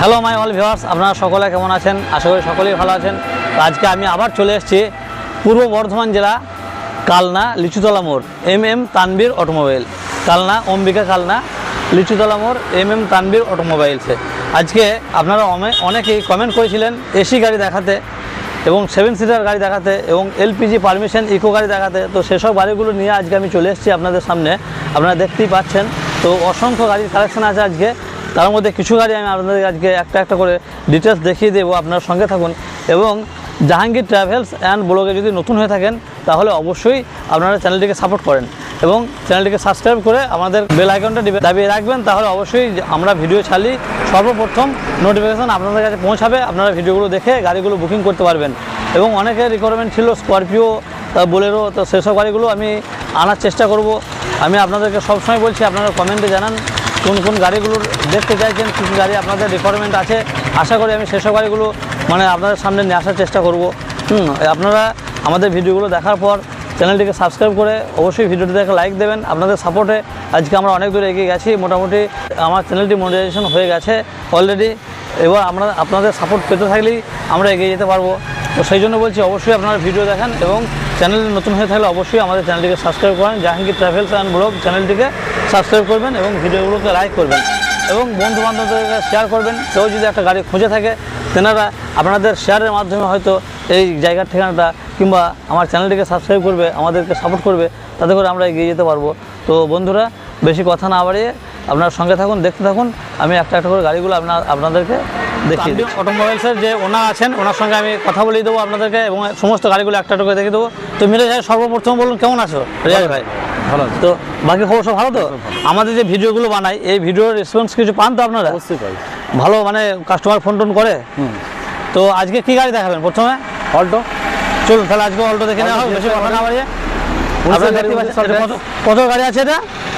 Hello my all viewers আপনারা সকলে কেমন আছেন? আশা করি সকলেই ভালো আছেন। আজকে আমি আবার চলে এসেছি পূর্ব বর্ধমান জেলা কালনা লিচুতলা মোড় M M Tanvir automobile. Kalna, Ambika Kalna, Lichutala মোড় এম এম তানবীর অটোমোবাইলসে আজকে আপনারা অনেকেই কমেন্ট করেছিলেন এসি গাড়ি দেখাতে এবং সেভেন সিটার গাড়ি দেখাতে এবং এলপিজি পারমিশন ইকো গাড়ি দেখাতে। তো সেসব গাড়িগুলো নিয়ে আজকে আমি চলে এসেছি আপনাদের সামনে। আপনারা দেখতেই পাচ্ছেন। তো অসংখ্য গাড়ির কালেকশন আছে আজকে। তার মধ্যে কিছু গাড়ি আমি আপনাদের আজকে একটা একটা করে ডিটেলস দেখিয়ে দেবো, আপনার সঙ্গে থাকুন। এবং জাহাঙ্গীর ট্রাভেলস অ্যান্ড ব্লগে যদি নতুন হয়ে থাকেন, তাহলে অবশ্যই আপনারা চ্যানেলটিকে সাপোর্ট করেন এবং চ্যানেলটিকে সাবস্ক্রাইব করে আমাদের বেল আইকনটা দিবে- দাবিয়ে রাখবেন। তাহলে অবশ্যই আমরা ভিডিও ছাড়ি সর্বপ্রথম নোটিফিকেশান আপনাদের কাছে পৌঁছাবে। আপনারা ভিডিওগুলো দেখে গাড়িগুলো বুকিং করতে পারবেন। এবং অনেকের রিকোয়ারমেন্ট ছিল স্করপিও বোলেরো তো সেসব গাড়িগুলো আমি আনার চেষ্টা করব। আমি আপনাদেরকে সবসময় বলছি, আপনারা কমেন্টে জানান। কোন কোন গাড়িগুলোর দেখতে চাইছেন, কী গাড়ি আপনাদের রিকোয়ারমেন্ট আছে, আশা করি আমি সেসব গাড়িগুলো মানে আপনাদের সামনে নিয়ে আসার চেষ্টা করব। হুম, আপনারা আমাদের ভিডিওগুলো দেখার পর চ্যানেলটিকে সাবস্ক্রাইব করে অবশ্যই ভিডিওটি দেখে লাইক দেবেন। আপনাদের সাপোর্টে আজকে আমরা অনেক দূর এগিয়ে গেছি, মোটামুটি আমার চ্যানেলটি মনিটাইজেশন হয়ে গেছে অলরেডি এবার আমরা আপনাদের সাপোর্ট পেতে থাকলেই আমরা এগিয়ে যেতে পারব। তো সেই জন্য বলছি, অবশ্যই আপনারা ভিডিও দেখেন এবং চ্যানেল নতুন হয়ে থাকলে অবশ্যই আমাদের চ্যানেলটিকে সাবস্ক্রাইব করেন। জাহাঙ্গীর ট্রাভেলস অ্যান্ড ব্লগ চ্যানেলটিকে সাবস্ক্রাইব করবেন এবং ভিডিওগুলোকে লাইক করবেন। এবং বন্ধু বান্ধবদেরকে শেয়ার করবেন। কেউ যদি একটা গাড়ি খুঁজে থাকে, তেনারা আপনাদের শেয়ারের মাধ্যমে হয়তো এই জায়গার ঠিকানাটা কিংবা আমার চ্যানেলটিকে সাবস্ক্রাইব করবে, আমাদেরকে সাপোর্ট করবে, তাতে করে আমরা এগিয়ে যেতে পারব। তো বন্ধুরা, বেশি কথা না বাড়িয়ে আপনার সঙ্গে থাকুন, দেখতে থাকুন। আমি একটা একটা করে গাড়িগুলো আপনার, আপনাদেরকে দিই অটোমোবাইলসের যে ওনার আছেন ওনার সঙ্গে আমি কথা বলিয়ে দেবো আপনাদেরকে এবং সমস্ত গাড়িগুলো একটা করে দেখিয়ে দেবো। তো মিরাজ ভাই সর্বপ্রথম বলুন কেমন আছো? রিয়াজ ভাই। ভালো তো বাকি খবর সব ভালো তো? আমাদের যে ভিডিওগুলো বানাই এই ভিডিওর রেসপন্স কিছু পান তো আপনারা? অবশ্যই পাই। ভালো মানে কাস্টমার ফোন টোন করে? হুম। তো আজকে কি গাড়ি দেখাবেন প্রথমে? অল্টো চলুন তাহলে আজকে অল্টো দেখে নেওয়া Alto বেশি কথা না বাড়িয়ে। কত- গাড়ি আছে এটা?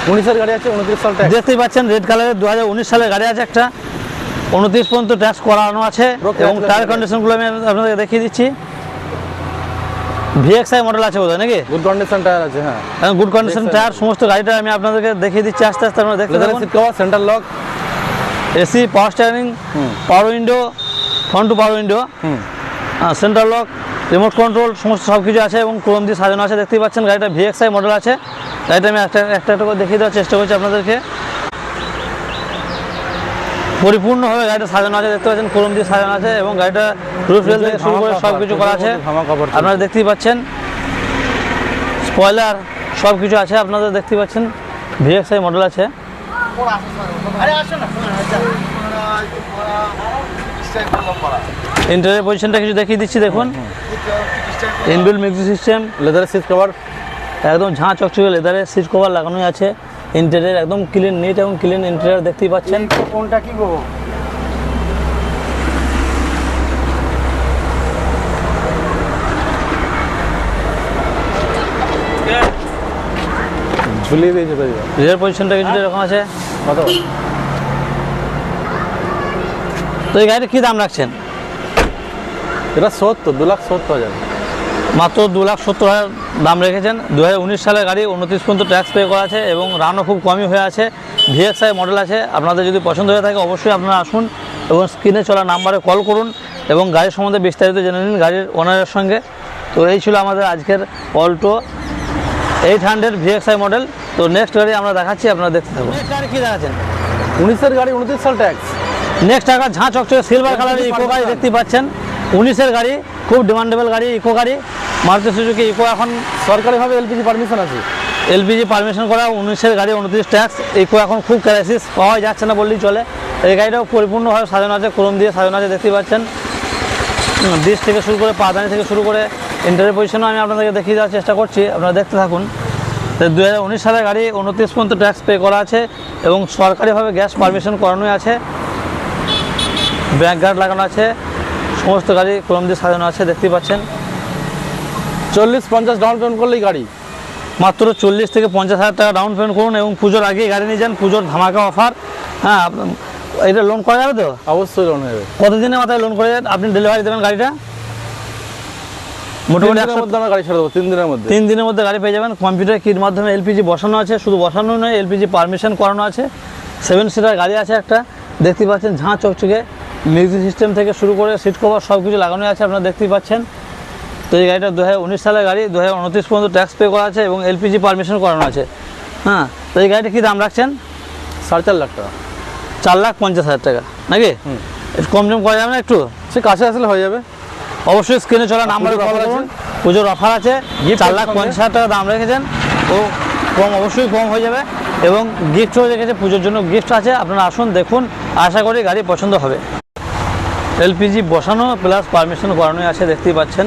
উনিশের গাড়ি আছে উনত্রিশ সাল দেখতেই পাচ্ছেন রেড কালারের দু হাজার উনিশ সালের গাড়ি আছে একটা। উনত্রিশ পর্যন্ত ট্যাক্স করানো আছে এবং টায়ার কন্ডিশনগুলো আমি আপনাদেরকে দেখিয়ে দিচ্ছি। ভিএক্সআই মডেল আছে বোধহয় নাকি? গুড কন্ডিশন টায়ার আছে হ্যাঁ। গুড কন্ডিশন টায়ার সমস্ত গাড়িটা আমি আপনাদেরকে দেখিয়ে দিচ্ছি আস্তে আস্তে আপনারা দেখতে cover centre lock AC power steering power window front two power window hmm. Central lock remote control সমস্ত সব কিছু আছে এবং ক্রোম দিয়ে সাজানো আছে দেখতেই পাচ্ছেন গাড়িটা ভিএক্সআই মডেল আছে। গাড়িটা আমি একটা একটা করে দেখিয়ে দেওয়ার চেষ্টা করছি আপনাদেরকে। পরিপূর্ণভাবে গাড়িটা সাজানো আছে দেখতে পাচ্ছেন ক্রোম দিয়ে সাজানো আছে এবং গাড়িটা রুফ রেল থেকে শুরু করে সব কিছু করা আছে। আপনারা দেখতেই পাচ্ছেন স্পয়লার সব কিছু আছে আপনাদের দেখতেই পাচ্ছেন ভিএক্সআই মডেল আছে। ইন্টারিয়ার পজিশনটা কিছু দেখিয়ে দিচ্ছি দেখুন। ইনবিল মিউজিক সিস্টেম লেদারের সিট কভার একদম ঝাঁ চকচকে লেদারের সিট কভার লাগানোই আছে। ইন্টেরিয়ার একদম ক্লিন নিট এবং ক্লিন ইন্টেরিয়ার দেখতেই পাচ্ছেন। কোনটা কি গো? ঝুলিয়ে দিয়েছে তো রিয়ার পজিশনটা কিছু এরকম আছে। কত? তো এই গাড়িটা কী দাম রাখছেন? এটা সত্তর দু লাখ সত্তর হাজার। মাত্র দু লাখ সত্তর হাজার দাম রেখেছেন। দু হাজার উনিশ সালের গাড়ি উনত্রিশ পর্যন্ত ট্যাক্স পে করা আছে এবং রানও খুব কমই হয়ে আছে। ভিএক্সআই মডেল আছে। আপনাদের যদি পছন্দ হয়ে থাকে অবশ্যই আপনারা আসুন এবং স্ক্রিনে চলা নাম্বারে কল করুন এবং গাড়ির সম্বন্ধে বিস্তারিত জেনে নিন গাড়ির ওনারের সঙ্গে। তো এই ছিল আমাদের আজকের Alto eight hundred VXI model তো নেক্সট গাড়ি আমরা দেখাচ্ছি আপনারা দেখতে থাকুন। গাড়ি কী দেখাচ্ছেন? উনিশের গাড়ি উনত্রিশ সাল ট্যাক্স নেক্সট টাকা ঝাঁ চকচকে সিলভার কালারের ইকো গাড়ি দেখতে পাচ্ছেন। উনিশের গাড়ি, খুব ডিমান্ডেবল গাড়ি ইকো গাড়ি। মারুতি সুজুকি ইকো এখন সরকারিভাবে এলপিজি পারমিশন আছে। এলপিজি পারমিশন করা, উনিশের গাড়ি উনত্রিশ ট্যাক্স ইকো এখন খুব ক্রাইসিস পাওয়া যাচ্ছে না বললেই চলে। এই গাড়িটাও পরিপূর্ণভাবে সাজানো আছে ক্রোম দিয়ে সাজানো আছে, দেখতেই পাচ্ছেন। ডিস থেকে শুরু করে পাদানি থেকে শুরু করে ইন্টারের পজিশনও আমি আপনাদেরকে দেখিয়ে দেওয়ার চেষ্টা করছি, আপনারা দেখতে থাকুন। দু হাজার উনিশ সালের গাড়ি উনত্রিশ পর্যন্ত ট্যাক্স পে করা আছে এবং সরকারিভাবে গ্যাস পারমিশন করানোই আছে। ব্যাক গার্ড লাগানো আছে। সমস্ত গাড়ি ক্রোম দিয়ে সাজানো আছে দেখতেই পাচ্ছেন। চল্লিশ পঞ্চাশ ডাউন পেমেন্ট করলেই গাড়ি। মাত্র চল্লিশ থেকে পঞ্চাশ হাজার টাকা ডাউন পেমেন্ট করুন এবং পুজোর আগেই গাড়ি নিয়ে যান পুজোর ধামাকা অফার হ্যাঁ এটা লোন করা যাবে তো? অবশ্যই লোন হবে। কতদিনের মাথায় লোন করে আপনি ডেলিভারি দেবেন গাড়িটা? মোটামুটি একশো মধ্যে আমরা গাড়ি ছেড়ে দেবো তিন দিনের মধ্যে। তিন দিনের মধ্যে গাড়ি পেয়ে যাবেন। কম্পিউটার কিট মাধ্যমে এলপিজি বসানো আছে শুধু বসানো নয় এলপিজি পারমিশন করানো আছে। সেভেন সিটার গাড়ি আছে একটা দেখতে পাচ্ছেন ঝাঁ চকচকে। মিউজিক সিস্টেম থেকে শুরু করে সিট কভার সব কিছু লাগানো আছে আপনারা দেখতেই পাচ্ছেন। তো এই গাড়িটা দু হাজার উনিশ সালের গাড়ি দু হাজার উনত্রিশ পর্যন্ত ট্যাক্স পে করা আছে এবং এলপিজি পারমিশন করানো আছে। হ্যাঁ তো এই গাড়িটা কী দাম রাখছেন? সাড়ে চার লাখ টাকা। চার লাখ পঞ্চাশ হাজার টাকা নাকি? কম সম করা যাবে না একটু? সে কাছে আসলে হয়ে যাবে। অবশ্যই স্ক্রিনে চলা নাম্বারে পুজোর কল করুন? পুজোর অফার আছে। চার লাখ পঞ্চাশ হাজার টাকা দাম রেখেছেন। ও কম অবশ্যই কম হয়ে যাবে। এবং গিফটও রেখেছে পুজোর জন্য গিফট আছে। আপনারা আসুন দেখুন। আশা করি গাড়ি পছন্দ হবে। এলপিজি বসানো প্লাস পারমিশন করানোই আছে দেখতেই পাচ্ছেন।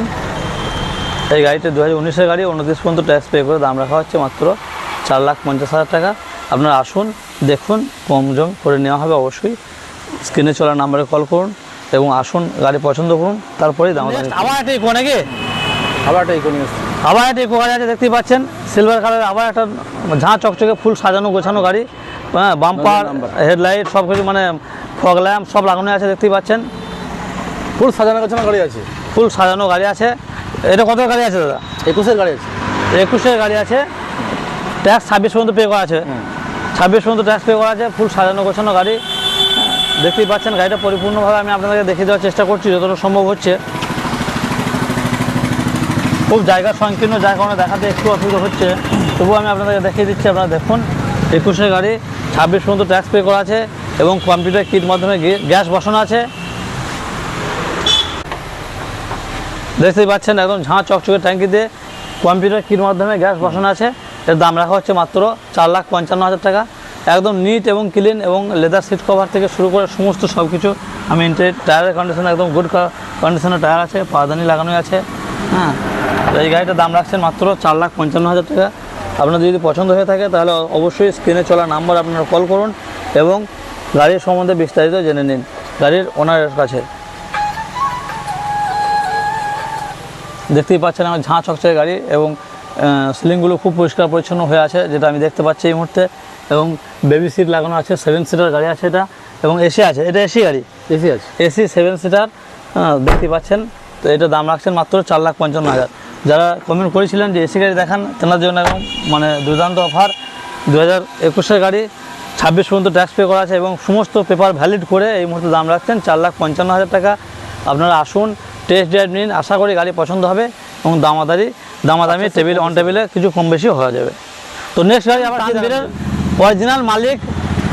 এই গাড়িটা দু হাজার উনিশের গাড়ি উনত্রিশ পর্যন্ত ট্যাক্স পে করে দাম রাখা হচ্ছে মাত্র চার লাখ পঞ্চাশ হাজার টাকা। আপনারা আসুন দেখুন কম জম করে নেওয়া হবে অবশ্যই। স্ক্রিনে চলা নাম্বারে কল করুন এবং আসুন গাড়ি পছন্দ করুন তারপরেই দাম আবার একটা ইকো নাকি? আবার একটা ইকো নিয়ে এসছি। আবার একটা ইকো গাড়ি আছে দেখতেই পাচ্ছেন। সিলভার কালার আবার একটা ঝাঁ চকচকে ফুল সাজানো গোছানো গাড়ি। হ্যাঁ বাম্পার হেডলাইট সব কিছু মানে ফগ ল্যাম্প সব লাগানো আছে দেখতেই পাচ্ছেন। ফুল সাজানো গোছানো গাড়ি আছে। ফুল সাজানো গাড়ি আছে। এটা কত গাড়ি আছে দাদা? একুশের গাড়ি আছে। একুশের গাড়ি আছে। ট্যাক্স ছাব্বিশ পর্যন্ত পে করা আছে। ছাব্বিশ পর্যন্ত ট্যাক্স পে করা আছে। ফুল সাজানো গোছানো গাড়ি। দেখতেই পাচ্ছেন গাড়িটা পরিপূর্ণভাবে আমি আপনাদেরকে দেখিয়ে দেওয়ার চেষ্টা করছি যতটা সম্ভব হচ্ছে। খুব জায়গা সংকীর্ণ যার কারণে দেখাতে একটু অসুবিধা হচ্ছে। তবুও আমি আপনাদেরকে দেখিয়ে দিচ্ছি আপনারা দেখুন। একুশের গাড়ি ছাব্বিশ পর্যন্ত ট্যাক্স পে করা আছে এবং কম্পিউটার কিট মাধ্যমে গ্যাস বসানো আছে। দেখতেই পাচ্ছেন একদম ঝাঁ চকচকে ট্যাঙ্কি দিয়ে কম্পিউটার কির মাধ্যমে গ্যাস বসানো আছে। এর দাম রাখা হচ্ছে মাত্র চার লাখ পঞ্চান্ন হাজার টাকা। একদম নিট এবং ক্লিন এবং লেদার সিট কভার থেকে শুরু করে সমস্ত সব কিছু আমি ইন্টার টায়ারের কন্ডিশন একদম গুড কন্ডিশনের টায়ার আছে, পাদানি লাগানোই আছে। হ্যাঁ এই গাড়িটার দাম রাখছেন মাত্র চার লাখ পঞ্চান্ন হাজার টাকা। আপনাদের যদি পছন্দ হয়ে থাকে তাহলে অবশ্যই স্ক্রিনে চলা নাম্বার আপনারা কল করুন এবং গাড়ির সম্বন্ধে বিস্তারিত জেনে নিন। গাড়ির ওনারের কাছে। দেখতেই পাচ্ছেন আমার ঝাঁ চকচকে গাড়ি এবং সিলিংগুলো খুব পরিষ্কার পরিচ্ছন্ন হয়ে আছে যেটা আমি দেখতে পাচ্ছি এই মুহূর্তে। এবং বেবি সিট লাগানো আছে সেভেন সিটার গাড়ি আছে এটা। এবং এসি আছে এটা এসি গাড়ি? এসি আছে। এসি সেভেন সিটার দেখতে পাচ্ছেন। তো এটা দাম রাখছেন মাত্র চার লাখ পঞ্চান্ন হাজার। যারা কমেন্ট করেছিলেন যে এসি গাড়ি দেখান তেনার জন্য এবং মানে দুর্দান্ত অফার দু হাজার একুশের গাড়ি ছাব্বিশ পর্যন্ত ট্যাক্স পে করা আছে এবং সমস্ত পেপার ভ্যালিড করে এই মুহূর্তে দাম রাখছেন চার লাখ পঞ্চান্ন হাজার টাকা। আপনারা আসুন টেস্ট ড্রাইভ নিন আশা করি গাড়ি পছন্দ হবে এবং দামাদারি দামাদামি টেবিল অন টেবিলে কিছু কম বেশি হয়ে যাবে। তো নেক্সট গাড়ি আবার অরিজিনাল মালিক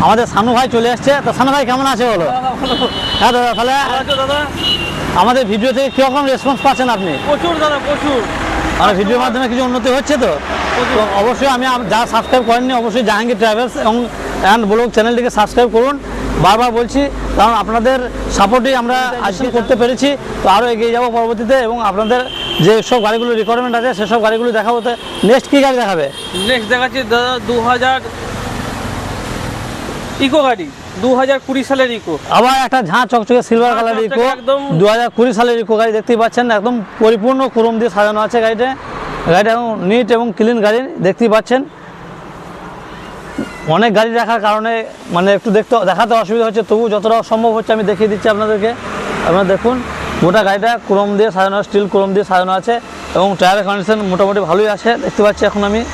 আমাদের সানু ভাই চলে আসছে তো সানু ভাই কেমন আছে বলো? হ্যাঁ দাদা তাহলে আমাদের ভিডিও থেকে কীরকম রেসপন্স পাচ্ছেন আপনি? প্রচুর দাদা প্রচুর। আমার ভিডিওর মাধ্যমে কিছু উন্নতি হচ্ছে তো? তো অবশ্যই আমি যারা সাবস্ক্রাইব করেননি অবশ্যই জাহাঙ্গীর ট্রাভেলস এবং অ্যান্ড ব্লগ চ্যানেলটিকে সাবস্ক্রাইব করুন। বারবার বলছি কারণ আপনাদের সাপোর্টেই আমরা আজকে করতে পেরেছি তো আরও এগিয়ে যাব পরবর্তীতে এবং আপনাদের যে সব গাড়িগুলো রিকোয়ারমেন্ট আছে সেসব গাড়িগুলো দেখাবো তো। নেক্সট কী গাড়ি দেখাবে? নেক্সট দেখাচ্ছি দাদা দু হাজার ইকো গাড়ি দু হাজার কুড়ি সালের ইকো। আবার একটা ঝাঁ চকচকে সিলভার কালার ইকো একদম। দু হাজার কুড়ি সালের ইকো গাড়ি দেখতেই পাচ্ছেন একদম পরিপূর্ণ ক্রোম দিয়ে সাজানো আছে গাড়িটা। গাড়িটা এখন নিট এবং ক্লিন গাড়ি দেখতেই পাচ্ছেন। অনেক গাড়ি রাখার কারণে মানে একটু দেখতে, দেখাতে অসুবিধা হচ্ছে। তবু যতটা সম্ভব হচ্ছে আমি দেখিয়ে দিচ্ছি আপনাদেরকে। আপনারা দেখুন, গোটা গাড়িটা ক্রোম দিয়ে সাজানো, স্টিল ক্রোম দিয়ে সাজানো আছে এবং টায়ারের কন্ডিশন মোটামুটি ভালোই আছে। দেখতে পাচ্ছি এখন আমি।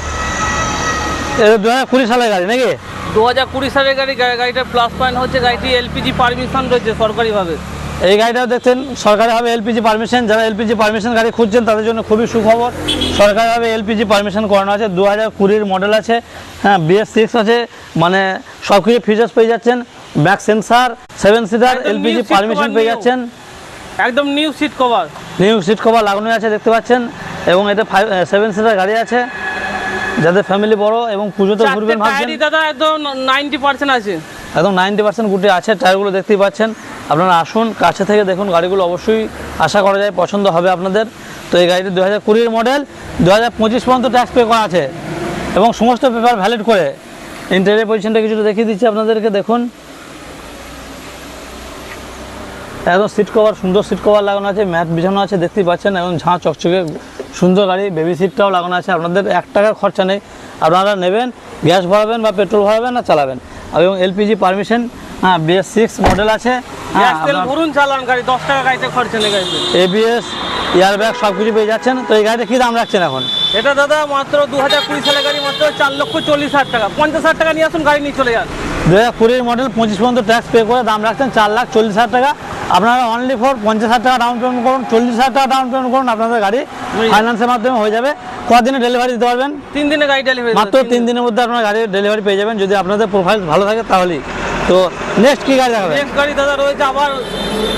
দু হাজার কুড়ি সালের গাড়ি নাকি? দু হাজার কুড়ি সালের গাড়ি গা- গাড়িটার প্লাস পয়েন্ট হচ্ছে গাড়িটি এলপিজি পারমিশন রয়েছে সরকারিভাবে। এই গাড়িটাও দেখছেন সরকারিভাবে এলপিজি পারমিশন যারা এলপিজি পারমিশন গাড়ি খুঁজছেন তাদের জন্য খুবই সুখবর। সরকারিভাবে এলপিজি পারমিশন করানো আছে দু হাজার কুড়ির মডেল আছে হ্যাঁ বিএস সিক্স আছে মানে সব কিছু ফিচার্স পেয়ে যাচ্ছেন back sensor seven seater LPG permission পেয়ে যাচ্ছেন। একদম new seat cover new seat cover লাগানো আছে দেখতে পাচ্ছেন এবং এটা ফাইভ সেভেন সিটার গাড়ি আছে যাদের ফ্যামিলি বড় এবং পুজোতে ঘুরবেন ভাবছেন। দাদা একদম নাইনটি পার্সেন্ট আছে। একদম নাইনটি পার্সেন্ট গুটি আছে টায়ারগুলো দেখতেই পাচ্ছেন। আপনারা আসুন, কাছে থেকে দেখুন, গাড়িগুলো অবশ্যই আশা করা যায় পছন্দ হবে আপনাদের। তো এই গাড়িটি দু হাজার কুড়ির মডেল দু হাজার পঁচিশ পর্যন্ত ট্যাক্স পে করা আছে এবং সমস্ত পেপার ভ্যালিড করে। ইন্টারিয়ার পজিশনটা কিছুটা দেখিয়ে দিচ্ছি আপনাদেরকে, দেখুন। একদম সিট কভার সুন্দর সিট কভার লাগানো আছে, ম্যাট বিছানো আছে, দেখতেই পাচ্ছেন এবং ঝাঁ চকচকে, সুন্দর গাড়ি বেবি সিটটাও লাগানো আছে। আপনাদের এক টাকার খরচা নেই। আপনারা নেবেন গ্যাস ভরাবেন বা পেট্রোল ভরাবেন না চালাবেন। এবং এলপিজি পারমিশন হ্যাঁ বিএস সিক্স মডেল আছে। ভরুন চালান গাড়ি দশ টাকা গাড়িতে খরচা নেই গাড়িতে। এবিএস এয়ার ব্যাগ সব কিছু পেয়ে যাচ্ছেন। তো এই গাড়িটা কী দাম রাখছেন এখন? এটা দাদা মাত্র দু হাজার কুড়ি সালের গাড়ি মাত্র চার লক্ষ চল্লিশ হাজার টাকা। পঞ্চাশ হাজার টাকা নিয়ে আসুন গাড়ি নিয়ে চলে যান। দু হাজার কুড়ির মডেল পঁচিশ পর্যন্ত ট্যাক্স পে করে দাম রাখছেন চার লাখ চল্লিশ হাজার টাকা। আপনারা অনলি ফর পঞ্চাশ হাজার টাকা ডাউন পেমেন্ট করুন চল্লিশ হাজার টাকা ডাউন পেমেন্ট করুন আপনাদের গাড়ি ফাইন্যান্সের মাধ্যমে হয়ে যাবে। কদিনে ডেলিভারি দিতে পারবেন? তিন দিনে গাড়ি ডেলিভারি মাত্র তিন দিনের মধ্যে আপনার গাড়ির ডেলিভারি পেয়ে যাবেন। যদি আপনাদের প্রোফাইল ভালো থাকে তাহলেই। তো নেক্সট কী গাড়ি দেখাবেন নেক্সট গাড়ি দাদা রয়েছে আবার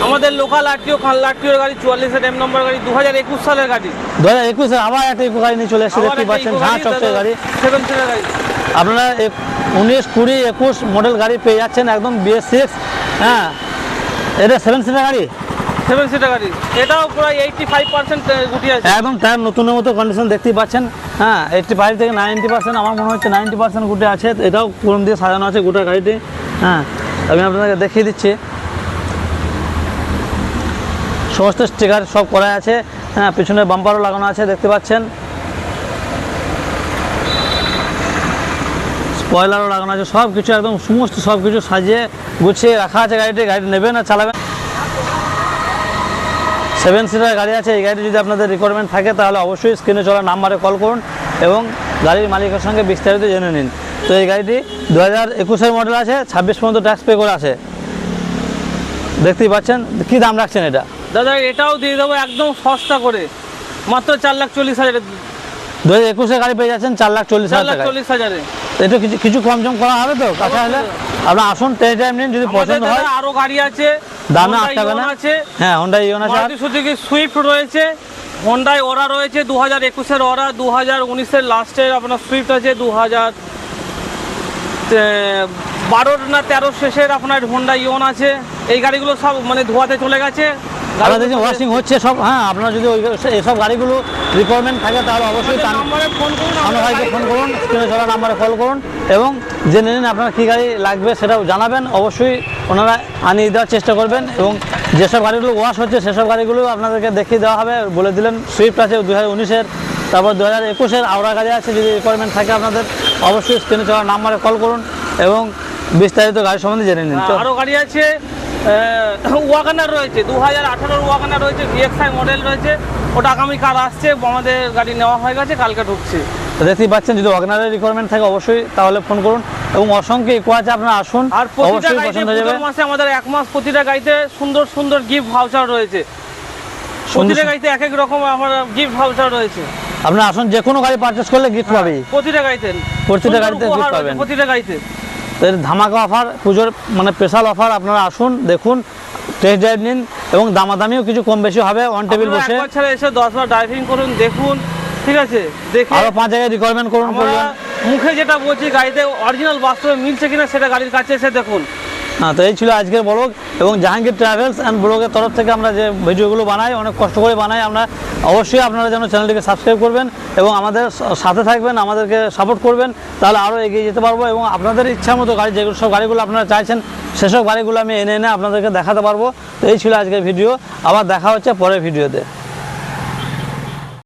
আমাদের লোকাল আরটিও খান আরটিওর গাড়ি চুয়াল্লিশের এম নম্বর গাড়ি দু হাজার একুশ সালের গাড়ি। দু হাজার একুশে আবার একটা ইকো গাড়ি নিয়ে চলে এসেছে দেখতে পাচ্ছেন ঝাঁ চকচকে গাড়ি। সেভেন সিটার গাড়ি। আপনারা উনিশ কুড়ি একুশ মডেল গাড়ি পেয়ে যাচ্ছেন একদম বিএস সিক্স হ্যাঁ। এটা সেভেন সিটার গাড়ি? সেভেন সিটার গাড়ি। এটাও প্রায় এইটটি ফাইভ পার্সেন্ট গুটি আছে। একদম টায়ার নতুনের মতো কন্ডিশন দেখতেই পাচ্ছেন হ্যাঁ। এইটটি ফাইভ থেকে নাইনটি পার্সেন্ট আমার মনে হচ্ছে নাইনটি পার্সেন্ট গুটে আছে এটাও পুরম দিয়ে সাজানো আছে গোটা গাড়িটি। হ্যাঁ আমি আপনাদেরকে দেখিয়ে দিচ্ছি। সমস্ত স্টিকার সব করা আছে। হ্যাঁ পিছনে বাম্পারও লাগানো আছে, দেখতে পাচ্ছেন? স্পয়লারও লাগানো আছে সব কিছু একদম সমস্ত সব কিছু সাজিয়ে গুছিয়ে রাখা আছে গাড়িটি। গাড়ি নেবেন আর চালাবেন সেভেন সিটার গাড়ি আছে, এই গাড়ি যদি আপনাদের রিকোয়ারমেন্ট থাকে, তাহলে অবশ্যই স্ক্রিনে চলা নাম্বারে কল করুন এবং গাড়ির মালিকের সঙ্গে বিস্তারিত জেনে নিন। তো এই গাড়িটি দু হাজার একুশের মডেল আছে ছাব্বিশ পর্যন্ত ট্যাক্স পে করে আছে। দেখতেই পাচ্ছেন কী দাম রাখছেন এটা? দাদা এটাও দিয়ে দেবো একদম সস্তা করে। মাত্র চার লাখ চল্লিশ হাজারে। দু হাজার একুশের গাড়ি পেয়ে যাচ্ছেন চার লাখ চল্লিশ হাজার চল্লিশ হাজারে। একটু কিছু কিছু কম জম করা হবে তো? কাছে হলে আপনার আসুন টেস্ট টাইম নিন যদি পছন্দ হয়। আরও গাড়ি আছে দামে Ion না? আছে। হ্যাঁ হোন্ডা ইওন আছে। আর মারুতি সুজুকি সুইফট রয়েছে হন্ডাই ওরা রয়েছে দু হাজার একুশের ওরা দু হাজার উনিশের লাস্টের আপনার সুইফট আছে দু হাজার বারোর না তেরো শেষের আপনার হোন্ডা ইওন আছে। এই গাড়িগুলো সব মানে ধোয়াতে চলে গেছে। আপনারা দেখছেন ওয়াশিং হচ্ছে সব হ্যাঁ আপনারা যদি ওই এসব গাড়িগুলো রিকোয়ারমেন্ট থাকে তাহলে অবশ্যই তান নাম্বারে ফোন করুন আমার ভাইকে ফোন করুন স্ক্রিনে চলা নাম্বারে কল করুন এবং জেনে নিন আপনার কী গাড়ি লাগবে সেটাও জানাবেন। অবশ্যই ওনারা আনিয়ে দেওয়ার চেষ্টা করবেন এবং যেসব গাড়িগুলো ওয়াশ হচ্ছে সেসব গাড়িগুলো আপনাদেরকে দেখিয়ে দেওয়া হবে। বলে দিলেন সুইফট আছে দু হাজার উনিশের তারপর দু হাজার একুশের আওড়া গাড়ি আছে যদি রিকোয়ারমেন্ট থাকে আপনাদের। অবশ্যই স্ক্রিনে চলা নাম্বারে কল করুন এবং বিস্তারিত গাড়ি সম্বন্ধে জেনে নিন। তো আরও গাড়ি আছে ওয়াগানার রয়েছে দু হাজার আঠারোর ওয়াগানার রয়েছে ভিএক্সআই মডেল রয়েছে ওটা আগামীকাল আসছে আমাদের গাড়ি নেওয়া হয়ে গেছে কালকে ঢুকছে। দেখতেই পাচ্ছেন যদি ওয়াগনারের রিকোয়ারমেন্ট থাকে অবশ্যই তাহলে ফোন করুন। এবং অসংখ্য ইকো আছে আপনারা আসুন আর অবশ্যই পছন্দ হয়ে যাবে। মাসে আমাদের এক মাস প্রতিটা গাড়িতে সুন্দর সুন্দর গিফট ভাউচার রয়েছে। প্রতিটা গাড়িতে এক এক রকম আমার গিফট ভাউচার রয়েছে। আপনারা আসুন যে কোনো গাড়ি পারচেস করলে গিফট পাবেই। প্রতিটা গাড়িতে। প্রতিটা গাড়িতে গিফট পাবেন। প্রতিটা গাড়িতে। এর ধামাকা অফার পুজোর মানে স্পেশাল অফার আপনারা আসুন দেখুন টেস্ট ড্রাইভ নিন এবং দামাদামিও কিছু কম বেশি হবে অন টেবিল বসে। এসে দশবার ড্রাইভিং করুন দেখুন ঠিক আছে? দেখে আরও পাঁচ জায়গায় রিকোয়ারমেন্ট করুন মুখে যেটা বলছি গাড়িতে অরিজিনাল বাস্তবে মিলছে কিনা সেটা গাড়ির কাছে এসে দেখুন। হ্যাঁ তো এই ছিল আজকের ব্লগ এবং জাহাঙ্গীর ট্রাভেলস অ্যান্ড ব্লগের তরফ থেকে আমরা যে ভিডিওগুলো বানাই, অনেক কষ্ট করে বানাই, আমরা অবশ্যই আপনারা যেন চ্যানেলটিকে সাবস্ক্রাইব করবেন এবং আমাদের সাথে থাকবেন, আমাদেরকে সাপোর্ট করবেন, তাহলে আরও এগিয়ে যেতে পারব এবং আপনাদের ইচ্ছা মতো গাড়ি যেগুলো সব গাড়িগুলো আপনারা চাইছেন সেসব গাড়িগুলো আমি এনে এনে আপনাদেরকে দেখাতে পারব। তো এই ছিল আজকের ভিডিও, আবার দেখা হচ্ছে পরের ভিডিওতে।